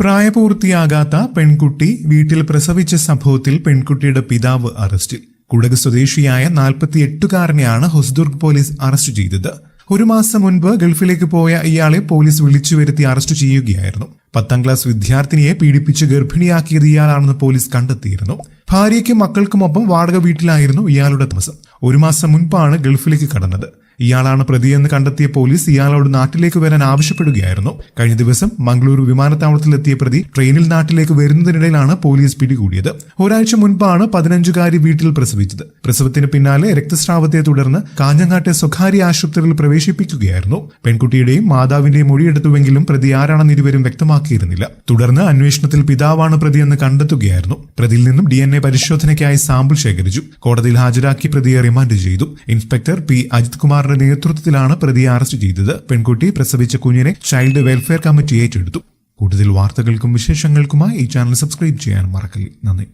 പ്രായപൂർത്തിയാകാത്ത പെൺകുട്ടി വീട്ടിൽ പ്രസവിച്ച സംഭവത്തിൽ പെൺകുട്ടിയുടെ പിതാവ് അറസ്റ്റിൽ. കുടക് സ്വദേശിയായ നാൽപ്പത്തിയെട്ടുകാരനെയാണ് ഹൊസ്ദുർഗ് പോലീസ് അറസ്റ്റ് ചെയ്തത്. ഒരു മാസം മുൻപ് ഗൾഫിലേക്ക് പോയ ഇയാളെ പോലീസ് വിളിച്ചു വരുത്തി അറസ്റ്റ് ചെയ്യുകയായിരുന്നു. പത്താം ക്ലാസ് വിദ്യാർത്ഥിനിയെ പീഡിപ്പിച്ച് ഗർഭിണിയാക്കിയത് ഇയാളാണെന്ന് പോലീസ് കണ്ടെത്തിയിരുന്നു. ഭാര്യയ്ക്കും മക്കൾക്കുമൊപ്പം വാടക വീട്ടിലായിരുന്നു ഇയാളുടെ താമസം. ഒരു മാസം മുൻപാണ് ഗൾഫിലേക്ക് കടന്നത്. ഇയാളാണ് പ്രതിയെന്ന് കണ്ടെത്തിയ പോലീസ് ഇയാളോട് നാട്ടിലേക്ക് വരാൻ ആവശ്യപ്പെടുകയായിരുന്നു. കഴിഞ്ഞ ദിവസം മംഗളൂരു വിമാനത്താവളത്തിലെത്തിയ പ്രതി ട്രെയിനിൽ നാട്ടിലേക്ക് വരുന്നതിനിടയിലാണ് പോലീസ് പിടികൂടിയത്. ഒരാഴ്ച മുൻപാണ് പതിനഞ്ചുകാരി വീട്ടിൽ പ്രസവിച്ചത്. പ്രസവത്തിന് പിന്നാലെ രക്തസ്രാവത്തെ തുടർന്ന് കാഞ്ഞങ്ങാട്ടെ സ്വകാര്യ ആശുപത്രിയിൽ പ്രവേശിപ്പിക്കുകയായിരുന്നു. പെൺകുട്ടിയുടെയും മാതാവിന്റെയും മൊഴിയെടുത്തുവെങ്കിലും പ്രതി ആരാണെന്ന് ഇരുവരും വ്യക്തമാക്കിയിരുന്നില്ല. തുടർന്ന് അന്വേഷണത്തിൽ പിതാവാണ് പ്രതിയെന്ന് കണ്ടെത്തുകയായിരുന്നു. പ്രതിയിൽ നിന്നും ഡി എൻ എ പരിശോധനയ്ക്കായി സാമ്പിൾ ശേഖരിച്ചു. കോടതിയിൽ ഹാജരാക്കി പ്രതിയെ റിമാൻഡ് ചെയ്തു. ഇൻസ്പെക്ടർ പി അജിത് കുമാറിന്റെ നേതൃത്വത്തിലാണ് പ്രതിയെ അറസ്റ്റ് ചെയ്തത്. പെൺകുട്ടി പ്രസവിച്ച കുഞ്ഞിനെ ചൈൽഡ് വെൽഫെയർ കമ്മിറ്റി ഏറ്റെടുത്തു. കൂടുതൽ വാർത്തകൾക്കും വിശേഷങ്ങൾക്കുമായി ഈ ചാനൽ സബ്സ്ക്രൈബ് ചെയ്യാൻ മറക്കല്ലേ. നന്ദി.